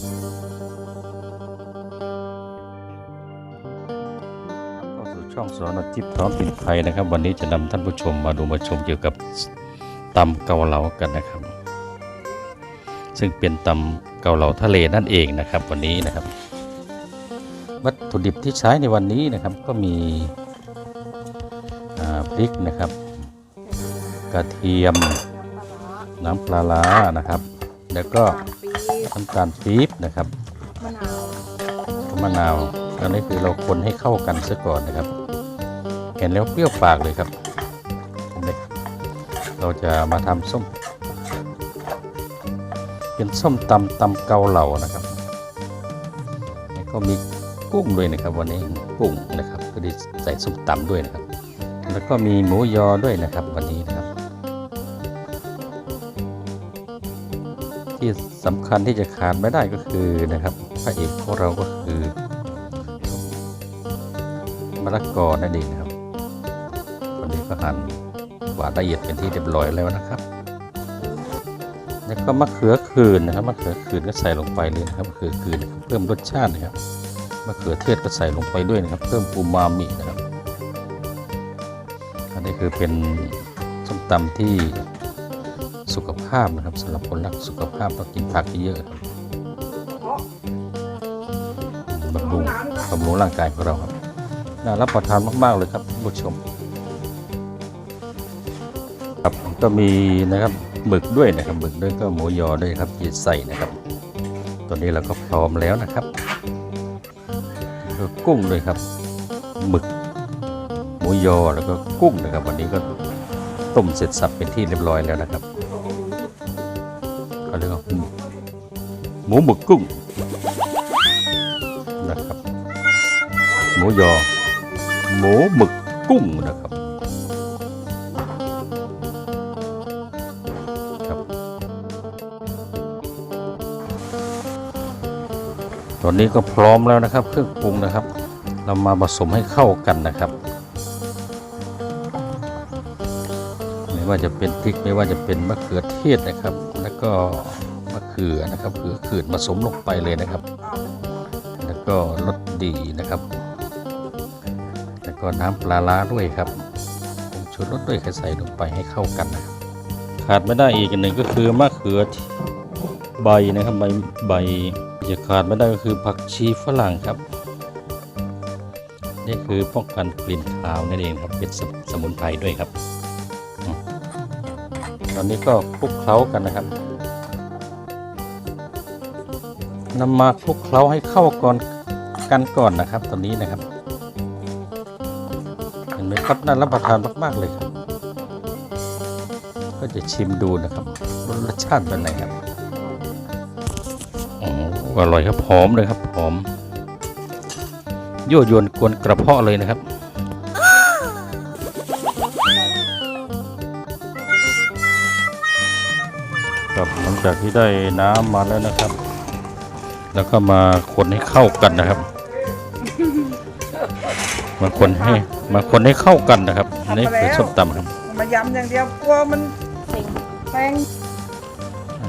เข้าสู่ช่องสอนอจิบพร้อมปิดไฟนะครับ วันนี้จะนำท่านผู้ชมมาดูมาชมเกี่ยวกับตำเกาเหลากันนะครับ ซึ่งเป็นตำเกาเหลาทะเลนั่นเองนะครับ วันนี้นะครับ วัตถุดิบที่ใช้ในวันนี้นะครับก็มีพริกนะครับ กระเทียมน้ำปลาร้านะครับ แล้วก็ น้ำตาลปี๊บนะครับมะนาวมะนาวอันนี้คือเราคนให้เข้ากันซะก่อนนะครับ เห็นแล้วเปรี้ยวปากเลยครับเห็นไหมเราจะมาทำส้ม เป็นส้มตำตำเกาเหลานะครับแล้วก็มีกุ้งด้วยนะครับ วันนี้กุ้งนะครับก็ได้ใส่ส้มตำด้วยนะครับ แล้วก็มีหมูยอด้วยนะครับวันนี้นะครับ ที่สำคัญที่จะขาดไม่ได้ก็คือนะครับพระเอกของเราก็คือมะละกอนั่นเองนะครับวันนี้ก็หั่นหวานละเอียดเป็นที่เรียบร้อยแล้วนะครับแล้วก็มะเขือคืนนะครับมะเขือคืนก็ใส่ลงไปเลยนะครับมะเขือคืนนะครับเพิ่มรสชาตินะครับมะเขือเทศก็ใส่ลงไปด้วยนะครับ เพิ่มปูมามินะครับ อันนี้คือเป็นส้มตำที่ สุขภาพนะครับสำหรับคนรักสุขภาพต้องกินผักเยอะครับเพราะบำรุงบำรุงร่างกายของเราครับน่ารับประทานมาก ๆ เลยครับผู้ชมครับก็มีนะครับหมึกด้วยนะครับหมึกด้วยก็หมูยอด้วยครับที่ใส่นะครับตัวนี้เราก็พร้อมแล้วนะครับก็กุ้งด้วยครับหมึกหมูยอแล้วก็กุ้งนะครับ วันนี้ก็ต้มเสร็จสับเป็นที่เรียบร้อยแล้วนะครับ เขาเรียกว่าหมูหมึกกุ้งนะครับ หมูยอ หมูหมึกกุ้งนะครับครับ ตอนนี้ก็พร้อมแล้วนะครับ เครื่องปรุงนะครับ เรามาผสมให้เข้ากันนะครับไม่ว่าจะเป็นพริกไม่ว่าจะเป็นมะเขือเทศนะครับ ก็มะเขือนะครับเขือขืดผสมลงไปเลยนะครับ แล้วก็รสดีนะครับ แล้วก็น้ำปลาร้าด้วยครับผงชูรสด้วยใส่ลงไปให้เข้ากันนะขาดไม่ได้อีกหนึ่งก็คือมะเขือใบนะครับใบใบจะขาดไม่ได้ก็คือผักชีฝรั่งครับ นี่คือป้องกันกลิ่นคาวนั่นเองครับเป็นสมสมุนไพรด้วยครับ ตอนนี้ก็คลุกเคล้ากันนะครับ นำมาคลุกเคล้าให้เข้าก่อนกันก่อนนะครับ ตอนนี้นะครับเห็นไหมครับน่ารับประทานมาก ๆ เลยครับ ก็จะชิมดูนะครับรสชาติเป็นไงครับโอ้โหอร่อยครับหอมเลยครับหอมยั่วยวนกวนกระเพาะเลยนะครับครับหลังจากที่ได้น้ำมาแล้วนะครับ แล้วก็มาคนให้เข้ากันนะครับ มาคนให้มาคนให้เข้ากันนะครับอันนี่คือส้มตำครับมายำอย่างเดียวกลัวมันแป้ง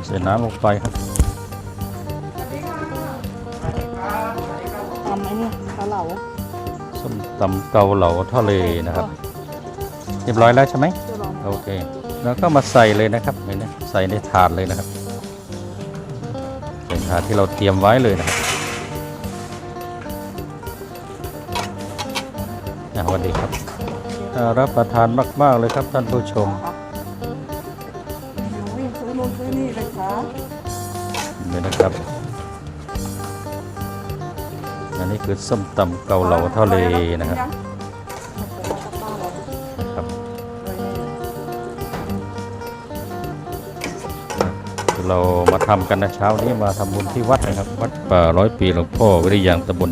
ใส่น้ำลงไปครับทำไอ้นี่เกาเหลาส้มตำเกาเหลาทะเลนะครับ เรียบร้อยแล้วใช่ไหมเดี๋ยวลองโอเค แล้วก็มาใส่เลยนะครับเห็นไหมใส่ในถาดเลยนะครับ ใส่ถาดที่เราเตรียมไว้เลยนะครับอะสวัสดีครับน่ารับประทานมาก ๆ เลยครับท่านผู้ชมหนูวิ่งซื้อนู่นซื้อนี่เลยค่ะเลยนะครับอันนี้คือส้มตำเกาเหลาทะเลนะครับนะครับ เรามาทำกันนะเช้านี้มาทำบุญที่วัดนะครับ วัดป่าร้อยปีหลวงพ่อวิริยังตำบล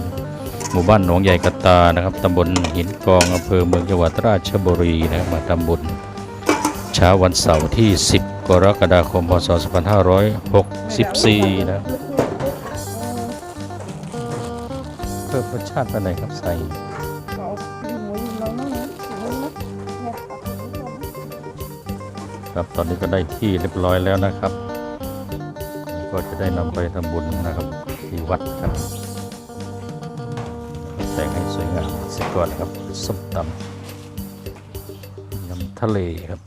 หมู่บ้านหนองใหญ่กตานะครับตำบลหินกองอำเภอเมืองจังหวัดราชบุรีนะครับมาทำบุญเช้าวันเสาร์ที่ 10 กรกฎาคมพศ2564 นะครับเพิ่มรสชาติไปไหนอยครับใส่ครับตอนนี้ก็ได้ที่เรียบร้อยแล้วนะครับ ก็จะได้นำไปทำบุญนะครับที่วัดครับแต่งให้สวยงามเสร็จก่อนนะครับส้มตำยำทะเลครับ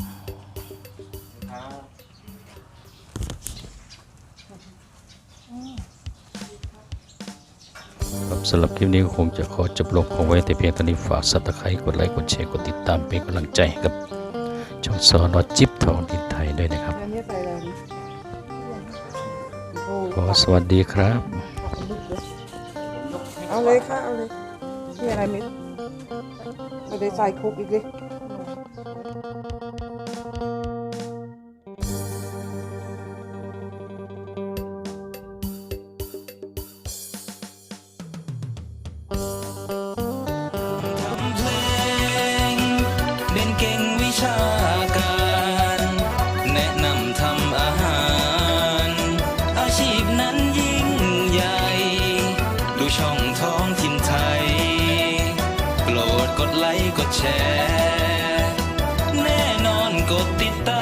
ครับสำหรับคลิปนี้ก็คงจะขอจบลงคงไว้แต่เพียงเท่านี้ฝากสับตะไคร้กดไลค์กดแชร์กดติดตามเป็นกำลังใจกับช่องสอนอจิ๊บทองดินไทยด้วยนะครับ สวัสดีครับ เอาเลยค่ะ เอาเลยนี่อะไรมิดไม่ได้ใส่คุกอีกเลยทำเพลงเด่นเก่งวิชา ดไลค์กดแชร์ แน่นอนกดติดตาม